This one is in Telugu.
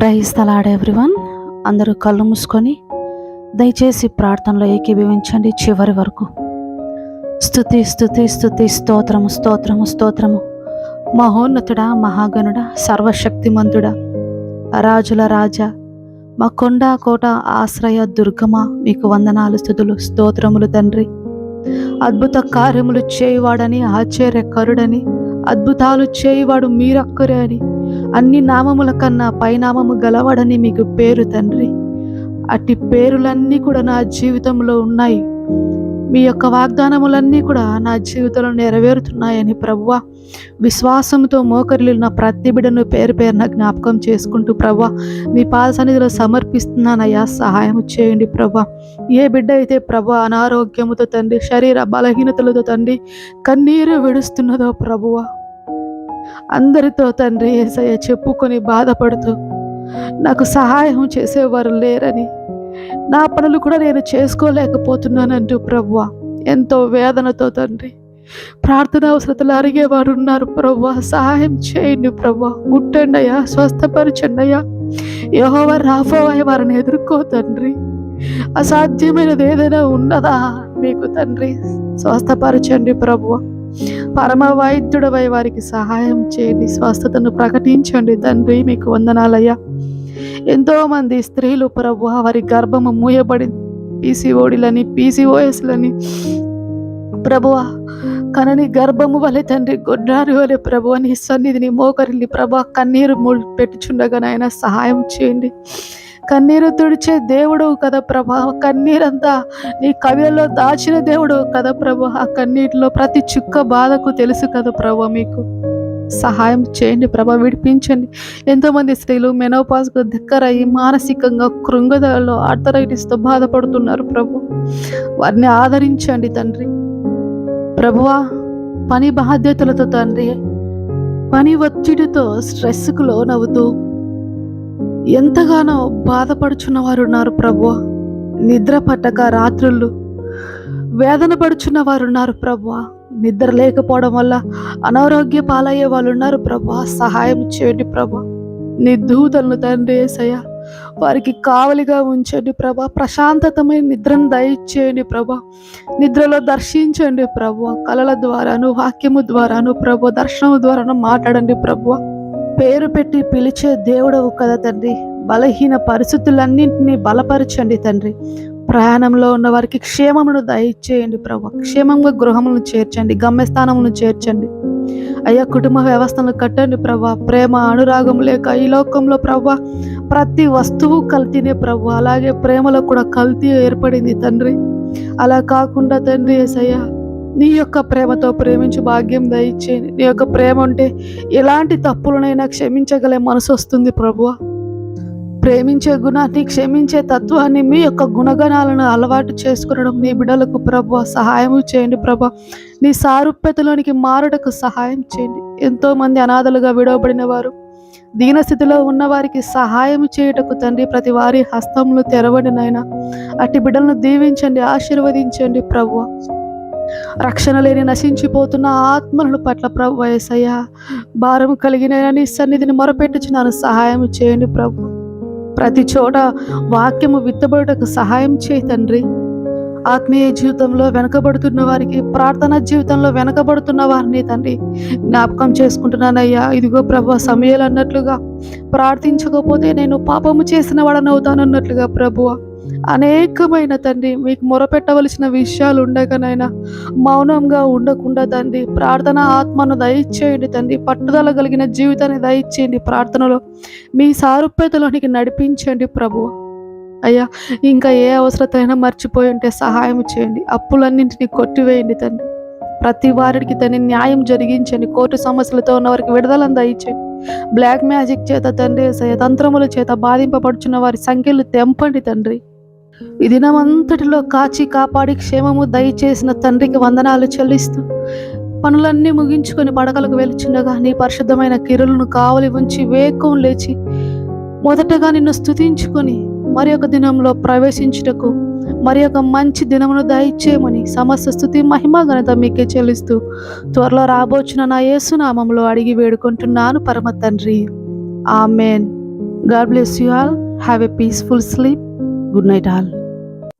ప్రైజ్ తలాడ్ ఎవ్రీవన్ అందరూ కళ్ళు మూసుకొని దయచేసి ప్రార్థనలో ఏకీభవించండి చివరి వరకు. స్థుతి స్థుతి స్థుతి స్తోత్రము స్తోత్రము స్తోత్రము. మహోన్నతుడా మహాగణుడా సర్వశక్తిమంతుడా రాజుల రాజా మా కొండ కోట ఆశ్రయ దుర్గమ మీకు వందనాలు స్థుతులు స్తోత్రములు తండ్రి. అద్భుత కార్యములు చేయువాడని ఆశ్చర్యకరుడని అద్భుతాలు చేయువాడు మీరక్కరే అని. అన్ని నామముల కన్నా పైనామము గలవాడని మీకు పేరు తండ్రి. అట్టి పేరులన్నీ కూడా నా జీవితంలో ఉన్నాయి. మీ యొక్క వాగ్దానములన్నీ కూడా నా జీవితంలో నెరవేరుతున్నాయని ప్రభువ విశ్వాసంతో మోకరిల్లిన ప్రతి బిడ్డను పేరు పేరున జ్ఞాపకం చేసుకుంటూ ప్రభా మీ పాద సన్నిధిలో సమర్పిస్తున్నానయ్యా సహాయం చేయండి ప్రభా ఏ బిడ్డ అయితే ప్రభా అనారోగ్యముతో తండ్రి శరీర బలహీనతలతో తండ్రి కన్నీరు విడుస్తున్నదో ప్రభువా అందరితో తండ్రి ఏసయ్య చెప్పుకొని బాధపడుతూ నాకు సహాయం చేసేవారు లేరని. నా పనులు కూడా నేను చేసుకోలేకపోతున్నానంటూ ప్రభువ ఎంతో వేదనతో తండ్రి ప్రార్థన అవసరతలు అరిగేవారు ఉన్నారు ప్రవ్వ. సహాయం చేయండి ప్రవ్వ. ముట్టండి అయ్యా. స్వస్థపరచండి అయ్యా. యహోవ రాఫోవయ్య వారిని ఎదుర్కో తండ్రి. అసాధ్యమైనది ఏదైనా ఉన్నదా మీకు తండ్రి? స్వస్థపరచండి ప్రభువ పరమవైద్యుడవై వారికి సహాయం చేయండి స్వస్థతను ప్రకటించండి. తండ్రి మీకు వందనాలయ్యా. ఎంతోమంది స్త్రీలు ప్రభు వారి గర్భము మూయబడి పీసీఓడిలని పీసీఓఎస్లని ప్రభువ కనని గర్భము వలె తండ్రి గొడ్రారి వలె ప్రభు నీ సన్నిధిని మోకరిల్లి ప్రభా కన్నీరు ము- పెట్టుచుండగా నాయన సహాయం చేయండి. కన్నీరు తుడిచే దేవుడు కదా ప్రభా కన్నీరంతా నీ కవిలో దాచిన దేవుడు కదా ప్రభు ఆ కన్నీటిలో ప్రతి చుక్క బాధకు తెలుసు కదా ప్రభు మీకు. సహాయం చేయండి ప్రభా విడిపించండి. ఎంతోమంది స్త్రీలు మెనోపాస్కు దగ్గరయ్యి మానసికంగా కృంగదలో ఆర్థరైటిస్తో బాధపడుతున్నారు ప్రభు. వారిని ఆదరించండి తండ్రి. ప్రభువా పని బాధ్యతలతో తండ్రి పని ఒత్తిడితో స్ట్రెస్కు లోనవుతూ ఎంతగానో బాధపడుచున్న వారు ఉన్నారు ప్రభు నిద్ర పట్టక రాత్రులు వేదన పడుచున్న వారు ఉన్నారు ప్రభు నిద్ర లేకపోవడం వల్ల అనారోగ్య పాలయ్యే వాళ్ళు ఉన్నారు ప్రభు సహాయం చేయండి ప్రభు నీ దూతలను తండ్రి ఏసయ్య వారికి కావలిగా ఉంచండి ప్రభా. ప్రశాంతతమైన నిద్రను దయచేయండి ప్రభా. నిద్రలో దర్శించండి ప్రభు. కళల ద్వారాను వాక్యము ద్వారాను ప్రభు దర్శనము ద్వారాను మాట్లాడండి ప్రభు. పేరు పెట్టి పిలిచే దేవుడవు కదా తండ్రి. బలహీన పరిస్థితులన్నింటినీ బలపరచండి తండ్రి. ప్రయాణంలో ఉన్న వారికి క్షేమమును దయచేయండి ప్రభు. క్షేమంగా గృహములను చేర్చండి గమ్యస్థానమును చేర్చండి. అయ్యా కుటుంబ వ్యవస్థను కట్టండి ప్రభా. ప్రేమ అనురాగం లేక ఈ లోకంలో ప్రభా ప్రతి వస్తువు కల్తీనే ప్రభు. అలాగే ప్రేమలో కూడా కల్తీ ఏర్పడింది తండ్రి. అలా కాకుండా తండ్రి ఏసయ్యా నీ యొక్క ప్రేమతో ప్రేమించు భాగ్యం దయచేయండి. నీ యొక్క ప్రేమ ఉంటే ఎలాంటి తప్పులనైనా క్షమించగలే మనసు వస్తుంది ప్రభువా ప్రేమించే గుణాన్ని క్షమించే తత్వాన్ని మీ యొక్క గుణగణాలను అలవాటు చేసుకునడం నీ బిడ్డలకు ప్రభు సహాయం చేయండి ప్రభా. నీ సారూప్యతలోనికి మారుటకు సహాయం చేయండి. ఎంతోమంది అనాథలుగా విడవబడిన వారు దీనస్థితిలో ఉన్న వారికి సహాయం చేయుటకు తండ్రి ప్రతి వారి హస్తములు తెరవండి నాయన. అట్టి బిడ్డలను దీవించండి ఆశీర్వదించండి ప్రభు. రక్షణ లేని నశించిపోతున్న ఆత్మల పట్ల ప్రభు వయసయ్య భారం కలిగిన నీ సన్నిధిని మొరపెట్టుచున్నాను. సహాయం చేయండి ప్రభు. ప్రతి చోట వాక్యము విత్తబడుటకు సహాయం చేయి తండ్రి. ఆత్మీయ జీవితంలో వెనకబడుతున్న వారికి ప్రార్థన జీవితంలో వెనకబడుతున్న వారిని తండ్రి జ్ఞాపకం చేసుకుంటున్నానయ్యా. ఇదిగో ప్రభు సమయాలు అన్నట్లుగా ప్రార్థించకపోతే నేను పాపము చేసిన వాడనవుతానన్నట్లుగా ప్రభువ. అనేకమైన తండ్రి మీకు మొరపెట్టవలసిన విషయాలు ఉండగానైనా మౌనంగా ఉండకుండా తండ్రి ప్రార్థన ఆత్మను దయచేయండి తండ్రి పట్టుదల కలిగిన జీవితాన్ని దయచేయండి ప్రార్థనలో మీ సారూప్యతలోనికి నడిపించండి ప్రభు అయ్యా ఇంకా ఏ అవసరతైనా మర్చిపోయి ఉంటే సహాయం చేయండి అప్పులన్నింటినీ కొట్టివేయండి తండ్రి. ప్రతి వారికి తన న్యాయం జరిగించండి కోర్టు సమస్యలతో ఉన్న వారికి విడుదలను దయచేయండి. బ్లాక్ మ్యాజిక్ చేత తండ్రి తంత్రముల చేత బాధింపబడుచున్న వారి సంఖ్యలు తెంపండి తండ్రి. ఈ దినమంతటిలో కాచి కాపాడి క్షేమము దయచేసిన తండ్రికి వందనాలు చెల్లిస్తూ పనులన్నీ ముగించుకొని పడకలకు వెలుచుండగా నీ పరిశుద్ధమైన కిరులను కావలి ఉంచి వేకం లేచి మొదటగా నిన్ను స్థుతించుకొని మరి ఒక దినంలో ప్రవేశించుటకు మరి ఒక మంచి దినమును దయచేయమని సమస్త స్థుతి మహిమ ఘనత మీకే చెల్లిస్తూ త్వరలో రాబోచున్న నా యేసునామంలో అడిగి వేడుకుంటున్నాను పరమ తండ్రి. Amen. God bless you all. Have a peaceful sleep. Good night all